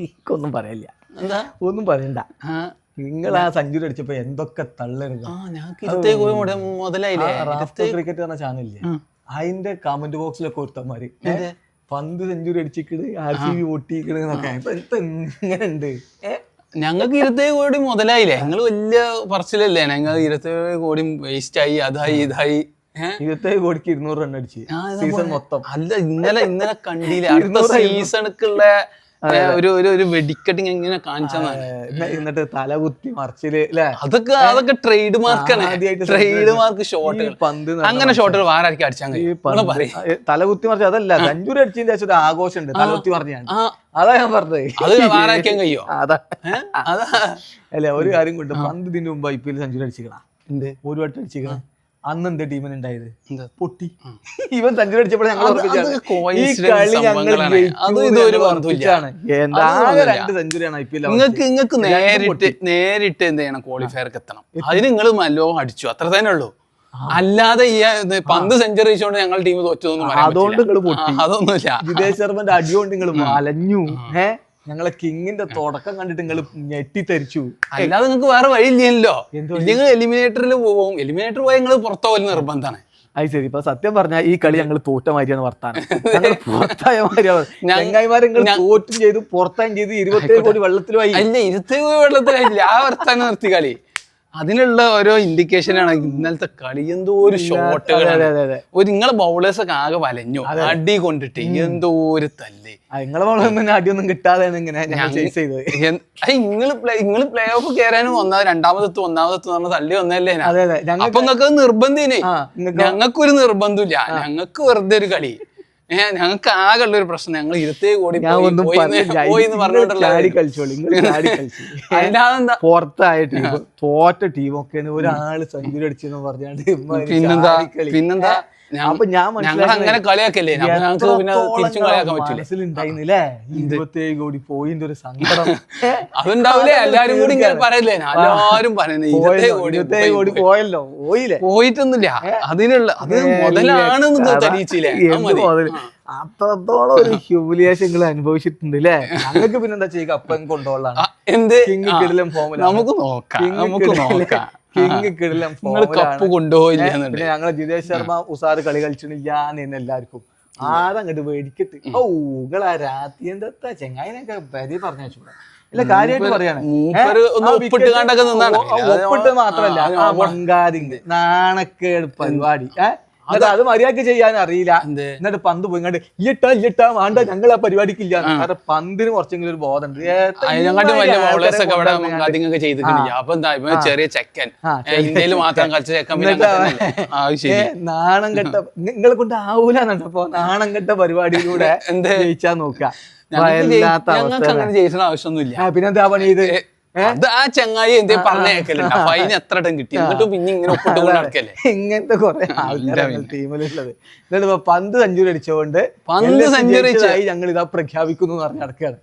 എനിക്കൊന്നും പറയില്ല. എന്താ? ഒന്നും പറയണ്ട. നിങ്ങൾ ആ സെഞ്ചുറി അടിച്ചപ്പോ എന്തൊക്കെ തള്ളരുത് ക്രിക്കറ്റ് പറഞ്ഞ ചാനലില്ലേ? അതിന്റെ കമന്റ് ബോക്സിലൊക്കെ ഒരുത്തന്മാര്. പന്ത് സെഞ്ചുറി അടിച്ചിക്കണ് ആർ സി ബി പൊട്ടിക്കണ് ഇങ്ങനെ ഉണ്ട് ഞങ്ങൾക്ക് ഇരുപത്തേ കോടി മുതലായില്ലേ? ഞങ്ങൾ വലിയ പറച്ചിലല്ലേ? ഞങ്ങൾ ഇരുപത്തേ കോടി വേസ്റ്റ് ആയി അതായി ഇതായി. ഇരുപത്തേഴ് കോടിക്ക് ഇരുന്നൂറ് റൺ അടിച്ച്. സീസൺ മൊത്തം. അല്ല ഇന്നലെ ഇന്നലെ കണ്ടില്ല അടുത്ത സീസണക്കുള്ള ഒരു ഒരു ഒരു വെടിക്കെട്ടിങ് എങ്ങനെ കാണിച്ചാൽ എന്നിട്ട് തലകുത്തി മറിച്ചിൽ അല്ലേ അതൊക്കെ അതൊക്കെ ട്രേഡ് മാർക്കാണ് ട്രേഡ് മാർക്ക് ഷോട്ട് പന്ത് അങ്ങനെ ഷോട്ടുകൾ വാരായിരിക്കും അടിച്ചാൽ തല കുത്തി മറിച്ച് അതല്ല സെഞ്ചുറി അടിച്ചതിന്റെ ശേഷം ഒരു ആഘോഷമുണ്ട്. തലകുത്തി മറിഞ്ഞാണ് ആ. അതാ ഞാൻ പറഞ്ഞത്. അത് വാരാക്കാൻ കഴിയോ? അതാ. അല്ല ഒരു കാര്യം കൊണ്ട് പന്ത് ഇതിന് മുമ്പ് ഐ പി എൽ സെഞ്ചുറി അടിച്ചിക്കണ ഒരു വട്ടം അടിച്ചിക്കണ അന്ന് എന്താ ടീമിന് ഉണ്ടായത് പൊട്ടി. ഇവൻ സെഞ്ചുറി അടിച്ചപ്പോൾ നിങ്ങൾക്ക് നിങ്ങൾക്ക് നേരിട്ട് നേരിട്ട് എന്ത് ചെയ്യണം? ക്വാളിഫയർക്ക് എത്തണം. അതിന് നിങ്ങൾ മല്ലോ അടിച്ചു. അത്ര തന്നെ ഉള്ളൂ. അല്ലാതെ ഈ പന്ത് സെഞ്ചുറി അടിച്ചുകൊണ്ട് ഞങ്ങൾ ടീം തോറ്റതൊന്നും അതുകൊണ്ട് അതൊന്നുമില്ല. വിദേശ ശർമ്മന്റെ അടിയോണ്ട് നിങ്ങൾ അലഞ്ഞു. ഏ? ഞങ്ങളെ കിങ്ങിന്റെ തുടക്കം കണ്ടിട്ട് നിങ്ങൾ ഞെട്ടിത്തെരിച്ചു. അല്ലാതെ നിങ്ങൾക്ക് വേറെ വഴിയില്ലല്ലോ. നിങ്ങൾ എലിമിനേറ്ററിൽ പോകും എലിമിനേറ്റർ പോയാൽ നിങ്ങൾ പുറത്തു പോലും നിർബന്ധമാണ് അത് ശരി. ഇപ്പൊ സത്യം പറഞ്ഞാൽ ഈ കളി ഞങ്ങൾ തോറ്റ മാതിരിയാണ് വർത്താനം. ഞങ്ങൾ പുറത്തായ മാതിരിയാണ് ചെങ്ങായിമാരെ തോറ്റും ചെയ്തു പുറത്തായും ചെയ്ത് ഇരുപത്തേഴ് കോടി വെള്ളത്തിലായി അല്ല കോടി വെള്ളത്തിലായില്ല ആ വർത്താനം നിർത്തി കളി. അതിനുള്ള ഓരോ ഇൻഡിക്കേഷൻ ആണ്. ഇന്നലത്തെ കളി എന്തോ ഒരു ഷോട്ട് ഷോട്ടുകളാണ് അതെ അതെ ഒരു നിങ്ങളെ ബൗളേഴ്സ് ഒക്കെ ആകെ വലഞ്ഞു. അടി കൊണ്ടിട്ട് എന്തോ ഒരു തല്ല്. നിങ്ങളെ ബൗളൊന്നും അടിയൊന്നും കിട്ടാതെ ഇങ്ങനെ നിങ്ങൾ നിങ്ങൾ പ്ലേ ഓഫ് കയറാനും ഒന്നാമത് രണ്ടാമതെത്തു ഒന്നാമതെത്തു പറഞ്ഞ തല്ലി വന്നല്ലേ അപ്പൊ നിങ്ങൾക്ക് നിർബന്ധേനെ. ഞങ്ങൾക്കൊരു നിർബന്ധമില്ല ഞങ്ങൾക്ക് വെറുതെ ഒരു കളി. ഏഹ് ഞങ്ങൾക്ക് ആകെ ഉള്ള ഒരു പ്രശ്നം. ഞങ്ങൾ ഇരുത്തേ കോടി പുറത്തായ ടീം തോറ്റ ടീമൊക്കെ ഒരാൾ സെഞ്ചുറി അടിച്ചെന്ന് പറഞ്ഞാണ്ട് പിന്നെന്താ? പിന്നെന്താ? അപ്പൊ ഞാൻ അങ്ങനെ കളിയാക്കല്ലേ? മനസ്സിലുണ്ടായിരുന്നില്ലേ? ഇരുപത്തേഴ് കോടി പോയിന്റെ ഒരു സങ്കടം? അതുണ്ടാവില്ലേ? എല്ലാരും കൂടി ഇങ്ങനെ പറയല്ലേ? എല്ലാരും പറയുന്നത് ഇരുപത്തേ കോടി ഇരുപത്തേഴ് കോടി പോയല്ലോ പോയില്ലേ? പോയിട്ടൊന്നുമില്ല. അതിനുള്ള അത് മുതലാണെന്ന് തെളിയിച്ചില്ലേ അത്രത്തോളം ഒരു ഹ്യൂമിലിയേഷൻ നിങ്ങൾ അനുഭവിച്ചിട്ടുണ്ട് അല്ലേ ഞങ്ങൾക്ക് പിന്നെന്താ ചെയ്യുക? അപ്പം കൊണ്ടോളാണ് എന്ത്? കിടലും ആ, നമുക്ക് നോക്കാം നമുക്ക് നോക്കാം. കപ്പ് കൊണ്ടുപോയില്ല പിന്നെ ഞങ്ങളെ ജിതേഷ് ശർമ്മ ഉസാറ് കളി കളിച്ചിട്ടില്ല എന്ന് എല്ലാവർക്കും ആരങ്ങോട്ട് മേടിക്കട്ട് ഓ നിങ്ങളാ രാത്രി എന്താ ചെങ്ങായിനൊക്കെ പരി പറഞ്ഞു ഇല്ല കാര്യമായിട്ട് പറയാണ്. ഒപ്പിട്ട് മാത്രല്ല. നാണക്കേട് പരിപാടി. ഏഹ് എന്നിട്ട് അത് മര്യാദയ്ക്ക് ചെയ്യാൻ അറിയില്ല? എന്നിട്ട് പന്ത് പോയി കണ്ട് ഇല്ലിട്ടാ ഇല്ലട്ടാ വേണ്ട ഞങ്ങൾ ആ പരിപാടിക്ക് ഇല്ല കാരണം പന്തിന് കുറച്ചെങ്കിലും ഒരു ബോധമുണ്ട്. അതിനെക്കാട്ടും വലിയ ബൗളേഴ്സ് ഒക്കെ ഇവിടെ അതിങ്ങൊക്കെ ചെയ്തിട്ടുണ്ട്. അപ്പൊ എന്താ ഇവൻ ചെറിയ ചെക്കൻ. ഇന്ത്യയിൽ മാത്രം കളിച്ച ചെക്കൻ നാണം കെട്ട നിങ്ങളെ കൊണ്ട് ആവൂലെന്നുണ്ടപ്പോ നാണം കെട്ട പരിപാടിയിലൂടെ എന്താ? ജയിച്ചാ നോക്കാം. ഞങ്ങൾക്ക് അങ്ങനെ ജയിക്കുന്ന ആവശ്യമൊന്നുമില്ല. പിന്നെന്താ പണി ഇത്? അത് ആ ചങ്ങായി എന്തേ പറഞ്ഞേക്കലുണ്ട് ഫൈൻ എത്ര ഇടം കിട്ടി? എന്നിട്ട് പിന്നെ ഇങ്ങനെ ഒപ്പിട്ട് കൊണ്ട് നടക്കല്ലേ? ഇങ്ങനത്തെ കുറെ ആൾക്കാരാണ് ടീമിലുള്ളത്. എന്നിട്ട് പന്ത് സെഞ്ചുറി അടിച്ചുകൊണ്ട് പന്ത് സെഞ്ചുറി ഞങ്ങൾ ഇതാ പ്രഖ്യാപിക്കുന്നു എന്ന് പറഞ്ഞ് നടക്കുകയാണ്